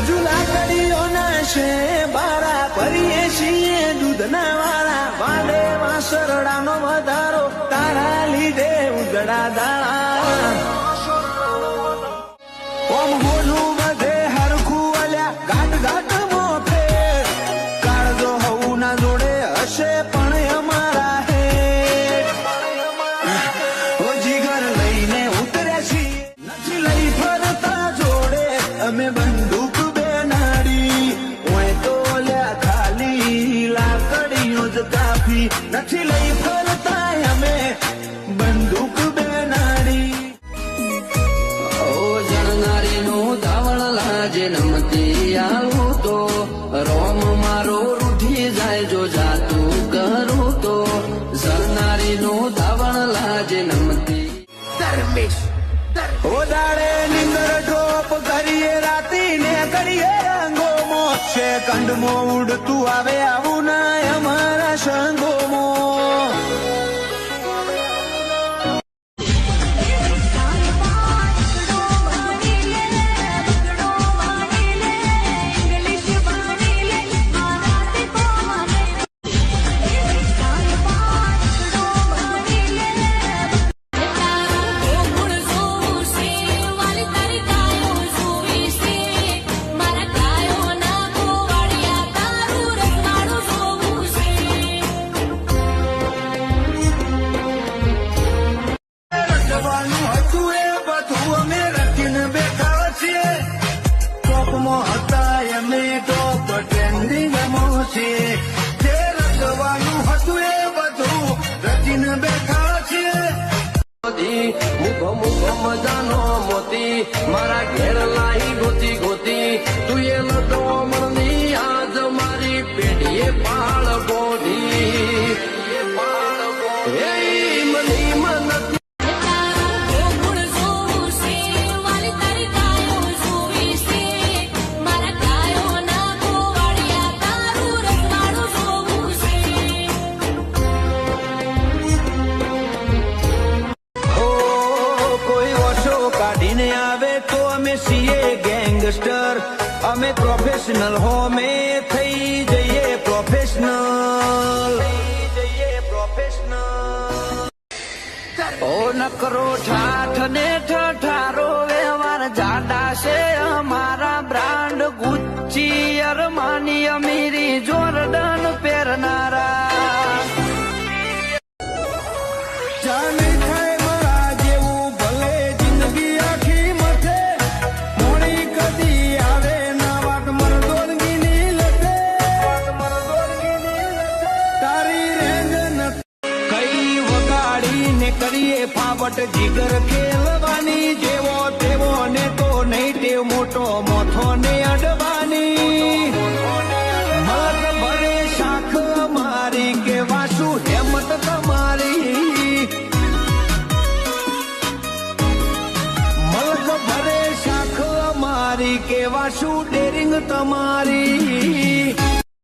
હજુ લાકડીઓ ના છે, બારા ભરીએ છીએ દૂધના વાળા. વાડે વાસરડાનો વધારો, તારા લીધે ઉદડા દાણા. લાજે નમતી તો. રોમ મારો રૂઠી જાય જો જાતું કરું તો. જણનારીનું ધાવણ લાજે નમતી. નિંદર કરીએ રાતી ને કરીએ સેકન્ડમો ઉડતું આવે આવું રચીને બેઠા છીએ મોતી મુખ મુખ મજાનો મોતી મારા ઘેર લાઈ ગોતી અમે છીએ ગેંગસ્ટર. અમે પ્રોફેશનલ હો અમે થઈ જઈએ પ્રોફેશનલ ઓ નકરો ઠાઠ ને ઠઠારો વ્યવહાર જાડા છે અમારા બ્રાન્ડ. ગુચ્ચી અરમાની, અમીરી, જોરડન પહેરનારા. જાને ફાવટ જીગર ખેલવાની, જેવો તેવો ને તો નહીં તે મોટો મોથો ને અડવાની. મગ ભરે શાખ મારી કે વાસુ તમારી. મલક ભરે શાખ મારી કે ડેરિંગ તમારી.